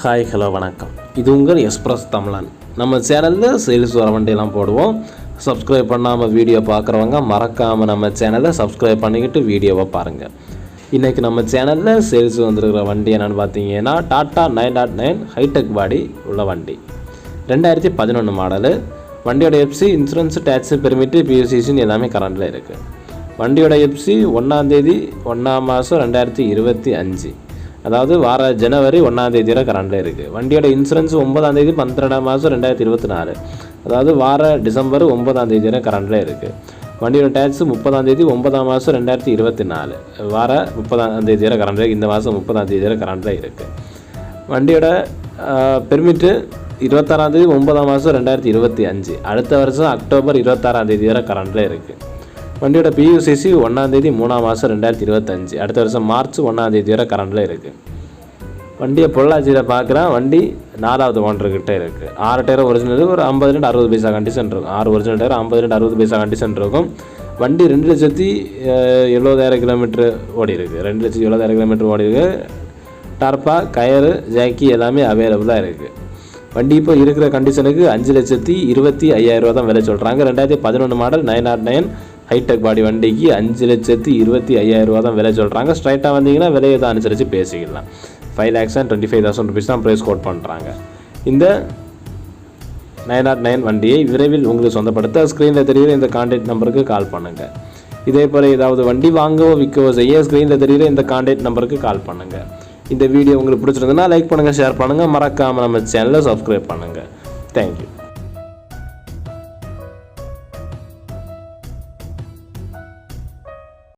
Hi hello வணக்கம். இது உங்கள் எக்ஸ்பிரஸ் தமிழன். நம்ம சேனலில் சேல்ஸ் வர வண்டியெல்லாம் போடுவோம். சப்ஸ்கிரைப் பண்ணாமல் வீடியோ பார்க்குறவங்க மறக்காமல் நம்ம சேனலை சப்ஸ்கிரைப் பண்ணிக்கிட்டு வீடியோவை பாருங்கள் இன்றைக்கி நம்ம சேனலில் சேல்ஸ் வந்துருக்கிற வண்டி என்னென்னு பார்த்தீங்கன்னா Tata nine dot nine hitech body உள்ள வண்டி. ரெண்டாயிரத்தி பதினொன்று மாடலு வண்டியோட எஃப்சி இன்சூரன்ஸ் டேக்ஸு பெர்மிட்டு பியூசிசின்னு எல்லாமே கரண்டில் இருக்குது வண்டியோட எஃப்சி ஒன்றாந்தேதி ஒன்றாம் மாதம் ரெண்டாயிரத்தி இருபத்தி அஞ்சு. அதாவது வார ஜனவரி ஒன்றாந்தேதி வரை கரண்டில் இருக்குது வண்டியோட இன்சூரன்ஸ் ஒன்பதாந்தேதி பன்னிரெண்டாம் மாதம் ரெண்டாயிரத்தி இருபத்தி நாலு அதாவது வார டிசம்பர் ஒன்பதாந்தேதி வரை கரண்டில் இருக்குது வண்டியோட டேக்ஸ் முப்பதாந்தேதி ஒன்பதாம் மாதம் ரெண்டாயிரத்தி இருபத்தி நாலு வார முப்பதாம் வரை கரண்டில் இந்த மாதம் முப்பதாம் தேதி வரை கரண்டில் இருக்குது வண்டியோட பெர்மிட்டு இருபத்தாறாந்தேதி ஒன்பதாம் மாதம் ரெண்டாயிரத்தி இருபத்தி அஞ்சு. அடுத்த வருஷம் அக்டோபர் இருபத்தாறாந்தேதி வரை கரண்டில் இருக்குது வண்டியோட பியூசிசி ஒன்றாந்தேதி மூணாம் மாதம் ரெண்டாயிரத்தி இருபத்தஞ்சு. அடுத்த வருஷம் மார்ச் ஒன்றாந்தேதி வரை கரண்டில் இருக்குது வண்டியை பொள்ளாச்சியில் பார்க்குறேன் வண்டி நாலாவது ஓனர்கிட்ட இருக்குது ஆறு டயர் ஒரிஜினல் ஒரு ஐம்பது ரெண்டு அறுபது பைசா கண்டிஷன் இருக்கும். ஆறு ஒரிஜினல் டயர் ஐம்பது ரெண்டு அறுபது பைசா கண்டிஷன் இருக்கும். வண்டி ரெண்டு லட்சத்தி எழுபதாயிரம் கிலோமீட்ரு ஓடி இருக்குது ரெண்டு லட்சத்தி எழுபதாயிரம் கிலோமீட்டர் ஓடி இருக்கு. டர்பா கயரு ஜாக்கி எல்லாமே அவைலபிளாக இருக்குது வண்டி இப்போ இருக்கிற கண்டிஷனுக்கு அஞ்சு லட்சத்தி இருபத்தி ஐயாயிரம் ரூபா தான் விலை சொல்கிறாங்க ரெண்டாயிரத்தி பதினொன்று model nine dot nine hitech body வண்டிக்கு அஞ்சு லட்சத்தி இருபத்தி ஐயாயிரம் ரூபா தான் விலை சொல்கிறாங்க ஸ்ட்ரைட்டாக வந்தீங்கன்னா விலையை தான் அனுசரித்து பேசிக்கலாம். Five lakhs and twenty five thousand rupees தான் ப்ரைஸ் கோட் பண்ணுறாங்க இந்த நைன் நாட் நைன் வண்டியை விரைவில் உங்களுக்கு சொந்தப்படுத்த ஸ்க்ரீனில் தெரிகிற இந்த கான்டாக்ட் நம்பருக்கு கால் பண்ணுங்கள் இதே போல் ஏதாவது வண்டி வாங்கவோ விற்கவோ செய்ய ஸ்க்ரீனில் தெரிகிற இந்த கான்டாக்ட் நம்பருக்கு கால் பண்ணுங்கள் இந்த வீடியோ உங்களுக்கு பிடிச்சிருந்ததுன்னா லைக் பண்ணுங்கள் ஷேர் பண்ணுங்கள் மறக்காமல் நம்ம சேனலை சப்ஸ்கிரைப் பண்ணுங்கள் தேங்க்யூ